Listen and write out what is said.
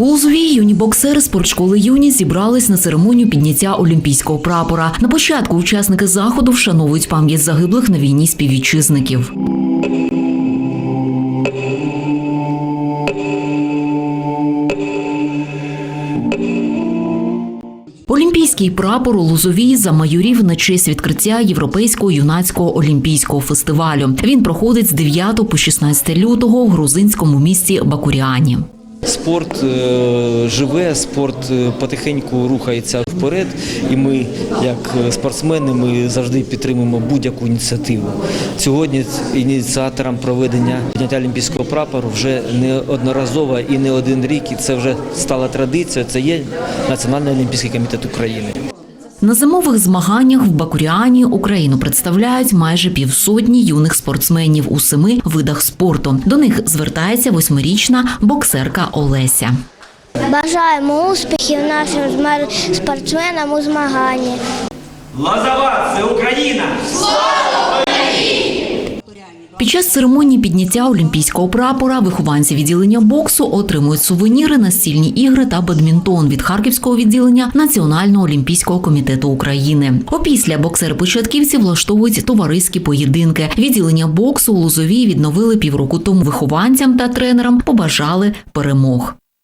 У Лозовій юні боксери спортшколи юні зібрались на церемонію підняття олімпійського прапора. На початку учасники заходу вшановують пам'ять загиблих на війні співвітчизників. Олімпійський прапор у Лозовій замайорів на честь відкриття Європейського юнацького олімпійського фестивалю. Він проходить з 9 по 16 лютого в грузинському місті Бакуріані. Спорт е, живе, спорт е, потихеньку рухається вперед, і ми, як е, спортсмени, ми завжди підтримуємо будь-яку ініціативу. Сьогодні ініціатором проведення підняття олімпійського прапору вже неодноразово і не один рік, і це вже стала традицією. Це є Національний олімпійський комітет України. На зимових змаганнях в Бакуріані Україну представляють майже півсотні юних спортсменів у семи видах спорту. До них звертається восьмирічна боксерка Олеся. Бажаємо успіхів нашим спортсменам у змаганні. Лазават це Україна! Під час церемонії підняття олімпійського прапора вихованці відділення боксу отримують сувеніри, настільні ігри та бадмінтон від харківського відділення Національного олімпійського комітету України. Опісля боксери-початківці влаштовують товариські поєдинки. Відділення боксу у Лозовій відновили півроку тому. Вихованцям та тренерам побажали перемог.